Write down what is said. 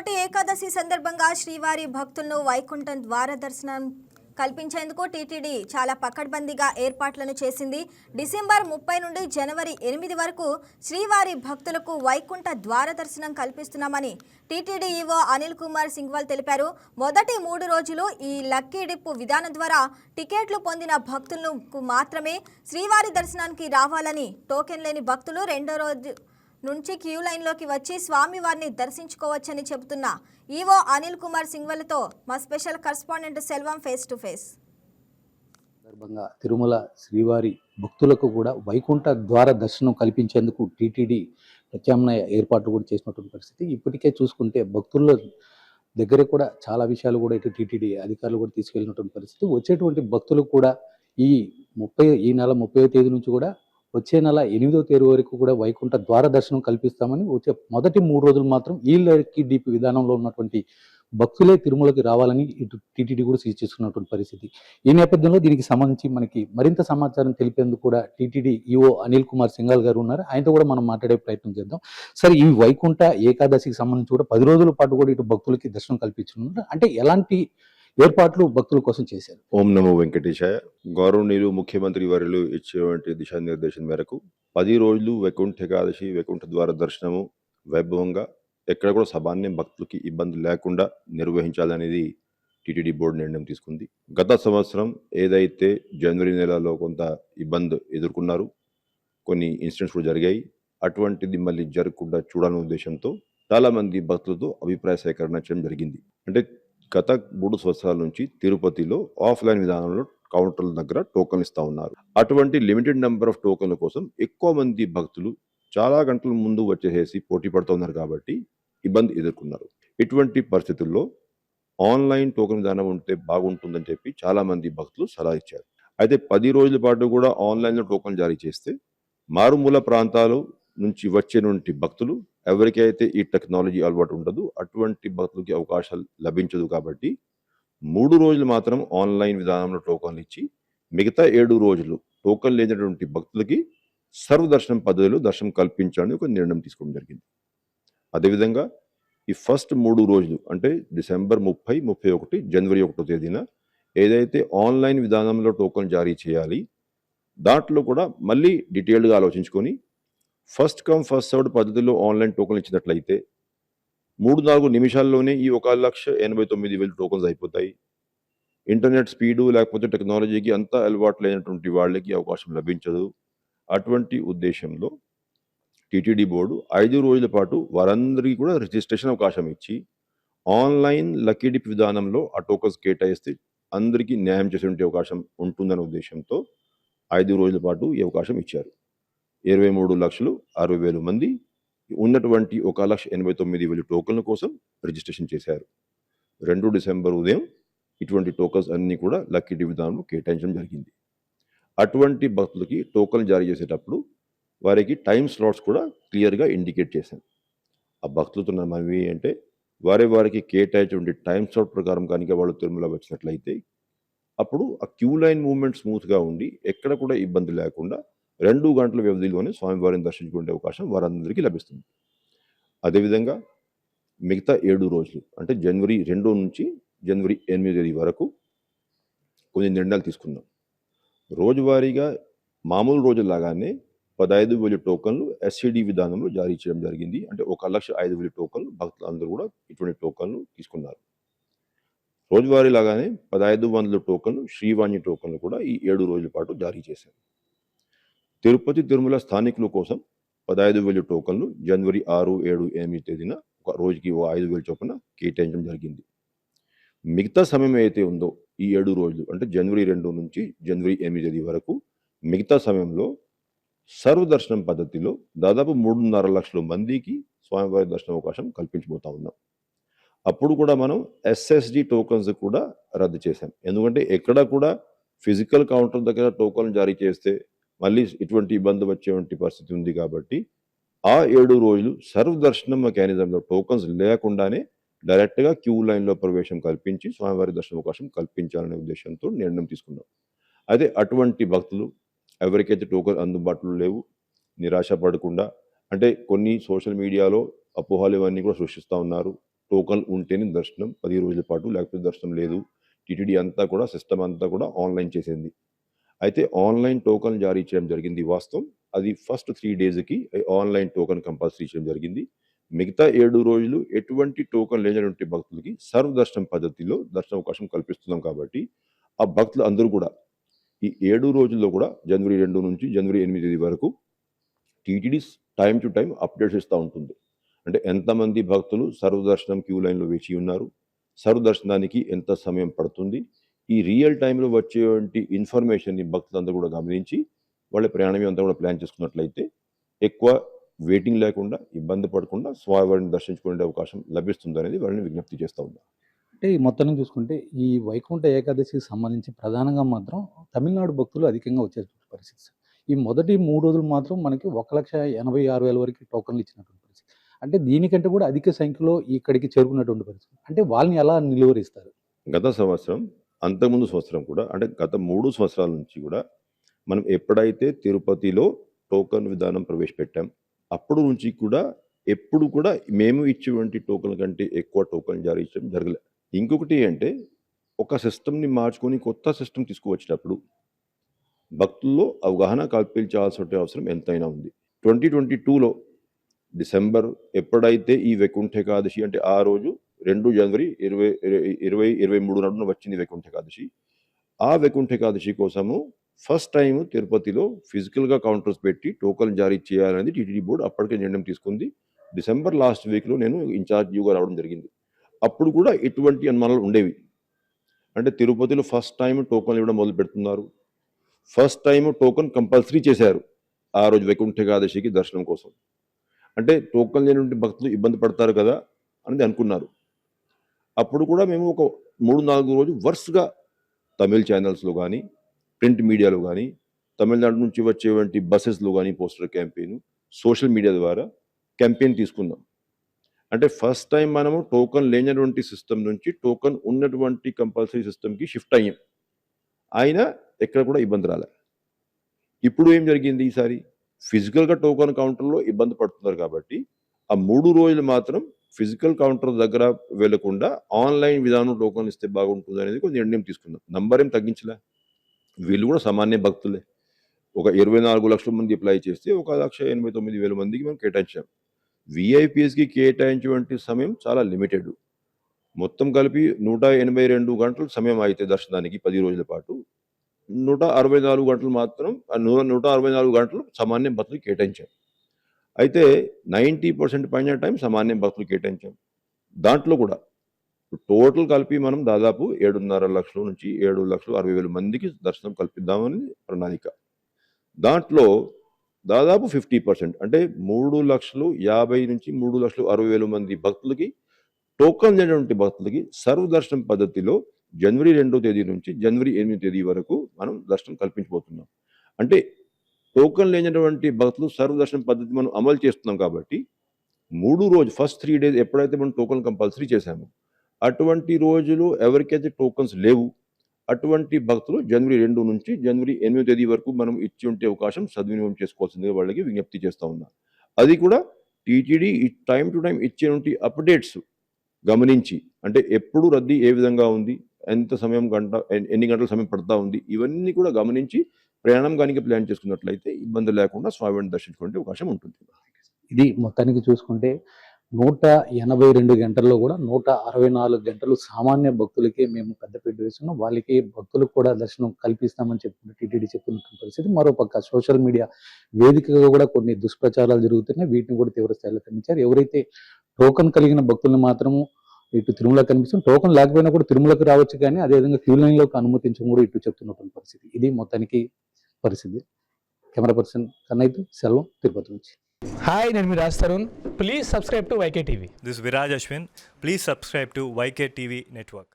మొదటి ఏకాదశి సందర్భంగా శ్రీవారి భక్తులను వైకుంఠం ద్వార దర్శనం కల్పించేందుకు టీటీడీ చాలా పకడ్బందీగా ఏర్పాట్లను చేసింది. డిసెంబర్ ముప్పై నుండి జనవరి ఎనిమిది వరకు శ్రీవారి భక్తులకు వైకుంఠ ద్వార దర్శనం కల్పిస్తున్నామని టీటీడీ ఈవో అనిల్ కుమార్ సింగ్వాల్ తెలిపారు. మొదటి మూడు రోజులు ఈ లక్కీ డిప్పు విధానం ద్వారా టికెట్లు పొందిన భక్తులకు మాత్రమే శ్రీవారి దర్శనానికి రావాలని టోకెన్ లేని భక్తులు రెండో రోజు నుంచి క్యూ లైన్లోకి వచ్చి స్వామివారిని దర్శించుకోవచ్చని చెబుతున్న ఈవో అనిల్ కుమార్ సింగ్వల్తో మా special correspondent Selvam face to face. సందర్భంగా తిరుమల శ్రీవారి భక్తులకు కూడా వైకుంఠ ద్వార దర్శనం కల్పించేందుకు టీటీడీ ప్రత్యామ్నాయ ఏర్పాట్లు కూడా చేసినటువంటి పరిస్థితి. ఇప్పటికే చూసుకుంటే భక్తుల దగ్గర కూడా చాలా విషయాలు కూడా ఇటు టీటీడీ అధికారులు కూడా తీసుకెళ్ళినటువంటి పరిస్థితి. వచ్చేటువంటి భక్తులకు కూడా ఈ ముప్పై ఈ నెల ముప్పై తేదీ నుంచి కూడా వచ్చే నెల ఎనిమిదో తేదీ వరకు కూడా వైకుంఠ ద్వార దర్శనం కల్పిస్తామని వచ్చే మొదటి మూడు రోజులు మాత్రం ఈ డీపీ డీప్ విధానంలో ఉన్నటువంటి భక్తులే తిరుమలకి రావాలని ఇటు టీటీడీ కూడా సూచిస్తున్నటువంటి పరిస్థితి. ఈ నేపథ్యంలో దీనికి సంబంధించి మనకి మరింత సమాచారం తెలిపేందుకు కూడా టీటీడీ ఈఓ అనిల్ కుమార్ సింగాల్ గారు ఉన్నారు. ఆయనతో కూడా మనం మాట్లాడే ప్రయత్నం చేద్దాం. సరే ఈ వైకుంఠ ఏకాదశికి సంబంధించి కూడా పది రోజుల పాటు కూడా ఇటు భక్తులకి దర్శనం కల్పించనున్నారు. అంటే ఎలాంటి ఏర్పాట్లు భక్తుల కోసం చేశారు. ఓం నమో వెంకటేశాయ. గౌరవనీయులు ముఖ్యమంత్రి వర్యులు ఇచ్చినటువంటి దిశానిర్దేశం మేరకు పది రోజులు వైకుంఠ ఏకాదశి వైకుంఠ ద్వార దర్శనము వైభవంగా ఎక్కడ కూడా సభాన్యం భక్తులకి ఇబ్బంది లేకుండా నిర్వహించాలనేది టీటీడీ బోర్డు నిర్ణయం తీసుకుంది. గత సంవత్సరం ఏదైతే జనవరి నెలలో కొంత ఇబ్బంది ఎదుర్కొన్నారు కొన్ని ఇన్సిడెంట్స్ కూడా జరిగాయి. అటువంటిది మళ్ళీ జరగకుండా చూడాలనే ఉద్దేశంతో చాలా మంది భక్తులతో అభిప్రాయ సేకరణ చేయడం జరిగింది. అంటే గత మూడు సంవత్సరాల నుంచి తిరుపతిలో ఆఫ్లైన్ విధానంలో కౌంటర్ల దగ్గర టోకన్లు ఇస్తూ ఉన్నారు. అటువంటి లిమిటెడ్ నెంబర్ ఆఫ్ టోకన్ల కోసం ఎక్కువ మంది భక్తులు చాలా గంటల ముందు వచ్చేసేసి పోటీ పడుతున్నారు కాబట్టి ఇబ్బంది ఎదుర్కొన్నారు. ఇటువంటి పరిస్థితుల్లో ఆన్లైన్ టోకెన్ విధానం ఉంటే బాగుంటుందని చెప్పి చాలామంది భక్తులు సలహా ఇచ్చారు. అయితే పది రోజుల పాటు కూడా ఆన్లైన్లో టోకెన్ జారీ చేస్తే మారుమూల ప్రాంతాలు నుంచి వచ్చేటువంటి భక్తులు ఎవరికైతే ఈ టెక్నాలజీ అలవాటు ఉండదు అటువంటి భక్తులకి అవకాశాలు లభించదు కాబట్టి మూడు రోజులు మాత్రం ఆన్లైన్ విధానంలో టోకన్లు ఇచ్చి మిగతా ఏడు రోజులు టోకన్ లేనటువంటి భక్తులకి సర్వదర్శనం పద్ధతిలో దర్శనం కల్పించాలని ఒక నిర్ణయం తీసుకోవడం జరిగింది. అదేవిధంగా ఈ ఫస్ట్ మూడు రోజులు అంటే డిసెంబర్ ముప్పై ముప్పై ఒకటి జనవరి ఒకటో తేదీన ఏదైతే ఆన్లైన్ విధానంలో టోకన్ జారీ చేయాలి దాంట్లో కూడా మళ్ళీ డీటెయిల్డ్గా ఆలోచించుకొని ఫస్ట్ కమ్ ఫస్ట్ సర్వ్డ్ పద్ధతిలో ఆన్లైన్ టోకన్ ఇచ్చినట్లయితే మూడు నాలుగు నిమిషాల్లోనే ఈ ఒక లక్ష ఎనభై తొమ్మిది వేలు టోకన్స్ అయిపోతాయి. ఇంటర్నెట్ స్పీడు లేకపోతే టెక్నాలజీకి అంత అలవాటు లేనటువంటి వాళ్ళకి అవకాశం లభించదు. అటువంటి ఉద్దేశంలో టీటీడీ బోర్డు ఐదు రోజుల పాటు వారందరికీ కూడా రిజిస్ట్రేషన్ అవకాశం ఇచ్చి ఆన్లైన్ లక్కీడిప్ విధానంలో ఆ టోకన్స్ కేటాయిస్తే అందరికీ న్యాయం చేసే అవకాశం ఉంటుందనే ఉద్దేశంతో ఐదు రోజుల పాటు ఈ అవకాశం ఇచ్చారు. ఇరవై మూడు లక్షలు అరవై వేల మంది ఉన్నటువంటి ఒక లక్ష ఎనభై తొమ్మిది వేల టోకన్ల కోసం రిజిస్ట్రేషన్ చేశారు. రెండు డిసెంబర్ ఉదయం ఇటువంటి టోకన్స్ అన్నీ కూడా లక్కీ డిప్ విధానంలో కేటాయించడం జరిగింది. అటువంటి భక్తులకి టోకన్ జారీ చేసేటప్పుడు వారికి టైం స్లాట్స్ కూడా క్లియర్గా ఇండికేట్ చేశాను ఆ భక్తులతో నా మనవి అంటే వారి వారికి కేటాయించే టైం స్లాట్ ప్రకారం కనుక వాళ్ళు తిరుమల వచ్చినట్లయితే అప్పుడు ఆ క్యూ లైన్ మూవ్మెంట్ స్మూత్గా ఉండి ఎక్కడ కూడా ఇబ్బంది లేకుండా రెండు గంటల వ్యవధిలోనే స్వామివారిని దర్శించుకునే అవకాశం వారందరికీ లభిస్తుంది. అదేవిధంగా మిగతా ఏడు రోజులు అంటే జనవరి రెండు నుంచి జనవరి ఎనిమిది తేదీ వరకు కొన్ని నిర్ణయాలు తీసుకున్నాం రోజువారీగా మామూలు రోజులాగానే పదహైదు వేల టోకన్లు ఎస్సిడి విధానంలో జారీ చేయడం జరిగింది. అంటే ఒక లక్ష ఐదు వేల టోకన్లు భక్తులు అందరూ కూడా ఇటువంటి టోకన్లు తీసుకున్నారు. రోజువారీ లాగానే పదహైదు వందల టోకన్లు శ్రీవాణి టోకన్లు కూడా ఈ ఏడు రోజుల పాటు జారీ చేశారు. తిరుపతి తిరుమల స్థానికుల కోసం పదహైదు వేల టోకన్లు జనవరి ఆరు ఏడు ఎనిమిది తేదీన ఒక రోజుకి ఓ ఐదు వేల చొప్పున కేటాయించడం జరిగింది. మిగతా సమయం అయితే ఉందో ఈ ఏడు రోజులు అంటే జనవరి రెండు నుంచి జనవరి ఎనిమిది తేదీ వరకు మిగతా సమయంలో సర్వదర్శనం పద్ధతిలో దాదాపు మూడున్నర లక్షల మందికి స్వామివారి దర్శన అవకాశం కల్పించబోతా ఉన్నాం. అప్పుడు కూడా మనం ఎస్ఎస్డి టోకన్స్ కూడా రద్దు చేశాం. ఎందుకంటే ఎక్కడ కూడా ఫిజికల్ కౌంటర్ దగ్గర టోకన్ జారీ చేస్తే మళ్ళీ ఇటువంటి ఇబ్బంది వచ్చేటువంటి పరిస్థితి ఉంది కాబట్టి ఆ ఏడు రోజులు సర్వదర్శనం మెకానిజంలో టోకన్స్ లేకుండానే డైరెక్ట్గా క్యూ లైన్లో ప్రవేశం కల్పించి స్వామివారి దర్శన అవకాశం కల్పించాలనే ఉద్దేశంతో నిర్ణయం తీసుకున్నాం. అదే అటువంటి భక్తులు ఎవరికైతే టోకన్ అందుబాటులో లేవు నిరాశ పడకుండా అంటే కొన్ని సోషల్ మీడియాలో అపోహలు ఇవన్నీ కూడా సృష్టిస్తూ ఉన్నారు. టోకన్ ఉంటేనే దర్శనం పది రోజుల పాటు లేకపోతే దర్శనం లేదు. టీటీడీ అంతా కూడా సిస్టమ్ అంతా కూడా ఆన్లైన్ చేసింది. అయితే ఆన్లైన్ టోకన్ జారీ చేయడం జరిగింది వాస్తవం. అది ఫస్ట్ త్రీ డేస్కి ఆన్లైన్ టోకన్ కంపల్సరీ చేయడం జరిగింది. మిగతా ఏడు రోజులు ఎటువంటి టోకన్ లేనటువంటి భక్తులకి సర్వ దర్శనం పద్ధతిలో దర్శన అవకాశం కల్పిస్తున్నాం కాబట్టి ఆ భక్తులు అందరూ కూడా ఈ ఏడు రోజుల్లో కూడా జనవరి రెండు నుంచి జనవరి ఎనిమిది వరకు TTD time to time updates ఇస్తూ ఉంటుంది. అంటే ఎంతమంది భక్తులు సర్వదర్శనం క్యూ లైన్లో వేచి ఉన్నారు? సర్వదర్శనానికి ఎంత సమయం పడుతుంది? ఈ రియల్ టైంలో వచ్చేటువంటి ఇన్ఫర్మేషన్ని భక్తులందరూ కూడా గమనించి వాళ్ళ ప్రయాణం అంతా కూడా ప్లాన్ చేసుకున్నట్లయితే ఎక్కువ వెయిటింగ్ లేకుండా ఇబ్బంది పడకుండా స్వామివారిని దర్శించుకునే అవకాశం లభిస్తుంది అనేది వాళ్ళని విజ్ఞప్తి చేస్తూ ఉన్నారు అంటే ఈ మొత్తాన్ని చూసుకుంటే ఈ వైకుంఠ ఏకాదశికి సంబంధించి ప్రధానంగా మాత్రం తమిళనాడు భక్తులు అధికంగా వచ్చే పరిస్థితి సార్. ఈ మొదటి మూడు రోజులు మాత్రం మనకి ఒక లక్ష ఎనభై ఆరు వేల వరకు టోకన్లు ఇచ్చినటువంటి పరిస్థితి. అంటే దీనికంటే కూడా అధిక సంఖ్యలో ఇక్కడికి చేరుకున్నటువంటి పరిస్థితి. అంటే వాళ్ళని ఎలా నిలువరిస్తారు? గత సంవత్సరం అంతకుముందు సంవత్సరం కూడా అంటే గత మూడు సంవత్సరాల నుంచి కూడా మనం ఎప్పుడైతే తిరుపతిలో టోకన్ విధానం ప్రవేశపెట్టాం అప్పుడు నుంచి కూడా ఎప్పుడు కూడా మేము ఇచ్చేటువంటి టోకన్ కంటే ఎక్కువ టోకన్ జారీ చేయడం జరగలే. ఇంకొకటి అంటే ఒక సిస్టమ్ని మార్చుకొని కొత్త సిస్టమ్ తీసుకువచ్చినప్పుడు భక్తుల్లో అవగాహన కల్పించాల్సిన అవసరం ఎంతైనా ఉంది. ట్వంటీ ట్వంటీ టూలో డిసెంబర్ ఎప్పుడైతే ఈ వైకుంఠ ఏకాదశి అంటే ఆ రోజు రెండు జనవరి ఇరవై ఇరవై- ఇరవై మూడు నాడున వచ్చింది వైకుంఠ ఏకాదశి. ఆ వైకుంఠ ఏకాదశి కోసము ఫస్ట్ టైం తిరుపతిలో ఫిజికల్గా కౌంటర్స్ పెట్టి టోకన్ జారీ చేయాలనేది టీటీడీ బోర్డు అప్పటికే నిర్ణయం తీసుకుంది. డిసెంబర్ లాస్ట్ వీక్లో నేను ఇన్ఛార్జిగా రావడం జరిగింది. అప్పుడు కూడా ఇటువంటి అనుమానాలు ఉండేవి. అంటే తిరుపతిలో ఫస్ట్ టైం టోకన్ ఇవ్వడం మొదలు పెడుతున్నారు. ఫస్ట్ టైం టోకన్ కంపల్సరీ చేశారు ఆ రోజు వైకుంఠ ఏకాదశికి దర్శనం కోసం. అంటే టోకన్ లేని భక్తులు ఇబ్బంది పడతారు కదా అనేది అనుకున్నారు. అప్పుడు కూడా మేము ఒక మూడు నాలుగు రోజు వరుసగా తమిళ్ ఛానల్స్లో కానీ ప్రింట్ మీడియాలో కానీ తమిళనాడు నుంచి వచ్చేటువంటి బస్సెస్లో కానీ పోస్టర్ క్యాంపెయిన్ సోషల్ మీడియా ద్వారా క్యాంపెయిన్ తీసుకున్నాం. అంటే ఫస్ట్ టైం మనము టోకన్ లేనటువంటి సిస్టమ్ నుంచి టోకన్ ఉన్నటువంటి కంపల్సరీ సిస్టమ్కి షిఫ్ట్ అయ్యాం. అయినా ఎక్కడ కూడా ఇబ్బంది రాలే. ఇప్పుడు ఏం జరిగింది ఈసారి? ఫిజికల్గా టోకన్ కౌంటర్లో ఇబ్బంది పడుతున్నారు కాబట్టి ఆ మూడు రోజులు మాత్రం ఫిజికల్ కౌంటర్ దగ్గర వెళ్ళకుండా ఆన్లైన్ విధానం టోకన్ ఇస్తే బాగుంటుంది అనేది కొంచెం నిర్ణయం తీసుకున్నాం నంబర్ ఏం తగ్గించలే. వీళ్ళు కూడా సామాన్య భక్తులే. ఒక ఇరవై నాలుగు లక్షల మంది అప్లై చేస్తే ఒక లక్ష ఎనభై తొమ్మిది వేల మందికి మనం కేటాయించాం. విఐపిఎస్కి కేటాయించేటువంటి సమయం చాలా లిమిటెడ్ మొత్తం కలిపి నూట ఎనభై రెండు గంటలు సమయం అయితే దర్శనానికి పది రోజుల పాటు. నూట అరవై నాలుగు గంటలు మాత్రం నూట అరవై నాలుగు గంటలు సామాన్య భక్తులు కేటాయించాం. అయితే నైంటీ పర్సెంట్ పైన టైం సామాన్య భక్తులు కేటాయించాం. దాంట్లో కూడా టోటల్ కలిపి మనం దాదాపు ఏడున్నర లక్షల నుంచి ఏడు లక్షలు అరవై వేల మందికి దర్శనం కల్పిద్దామని ప్రణాళిక. దాంట్లో దాదాపు ఫిఫ్టీ పర్సెంట్ అంటే మూడు లక్షలు యాభై నుంచి మూడు లక్షలు అరవై వేల మంది భక్తులకి టోకన్ లేనటువంటి భక్తులకి సర్వ దర్శనం పద్ధతిలో జనవరి రెండో తేదీ నుంచి జనవరి ఎనిమిది తేదీ వరకు మనం దర్శనం కల్పించబోతున్నాం. అంటే టోకన్ లేనటువంటి భక్తులు సర్వదర్శన పద్ధతి మనం అమలు చేస్తున్నాం కాబట్టి మూడు రోజు ఫస్ట్ త్రీ డేస్ ఎప్పుడైతే మనం టోకన్ కంపల్సరీ చేశామో అటువంటి రోజులు ఎవరికైతే టోకన్స్ లేవు అటువంటి భక్తులు జనవరి రెండు నుంచి జనవరి ఎనిమిదో తేదీ వరకు మనం ఇచ్చి ఉంటే అవకాశం సద్వినియోగం చేసుకోవాల్సిందిగా వాళ్ళకి విజ్ఞప్తి చేస్తూ ఉన్నా. అది కూడా టీటీడీ టైం టు టైం ఇచ్చేటువంటి అప్డేట్స్ గమనించి అంటే ఎప్పుడు రద్దీ ఏ విధంగా ఉంది ఎంత సమయం గంట ఎన్ని గంటల సమయం పడతా ఉంది ఇవన్నీ కూడా గమనించి ప్రయాణం కానీ ప్లాన్ చేసుకున్నట్లయితే ఇబ్బంది లేకుండా స్వామివారిని దర్శించుకునే అవకాశం ఉంటుంది. ఇది మొత్తానికి చూసుకుంటే నూట ఎనభై రెండు గంటల్లో కూడా నూట అరవై నాలుగు గంటలు సామాన్య భక్తులకే మేము పెద్దపీట వేస్తున్నాం. వాళ్ళకి భక్తులకు కూడా దర్శనం కల్పిస్తామని చెప్పిన టీటీడీ చెప్తున్న పరిస్థితి. మరోపక్క సోషల్ మీడియా వేదికగా కూడా కొన్ని దుష్ప్రచారాలు జరుగుతున్నాయి. వీటిని కూడా తీవ్ర స్థాయిలో ఖండించారు. ఎవరైతే టోకన్ కలిగిన భక్తులను మాత్రము ఇటు తిరుమల కనిపిస్తుంది టోకన్ లేకపోయినా కూడా తిరుమలకు రావచ్చు కానీ అదేవిధంగా క్యూ లైన్లోకి అనుమతించడం కూడా ఇటు చెప్తున్నటువంటి పరిస్థితి. ఇది మొత్తానికి పరిస్థితి కెమెరా పర్సన్ కన్నైతు సెల్వం తిరుపతి నుంచి హాయ్ నేను మీ Raj Tarun please subscribe to VK TV is Viraj Ashwin. Please subscribe to YK TV Network.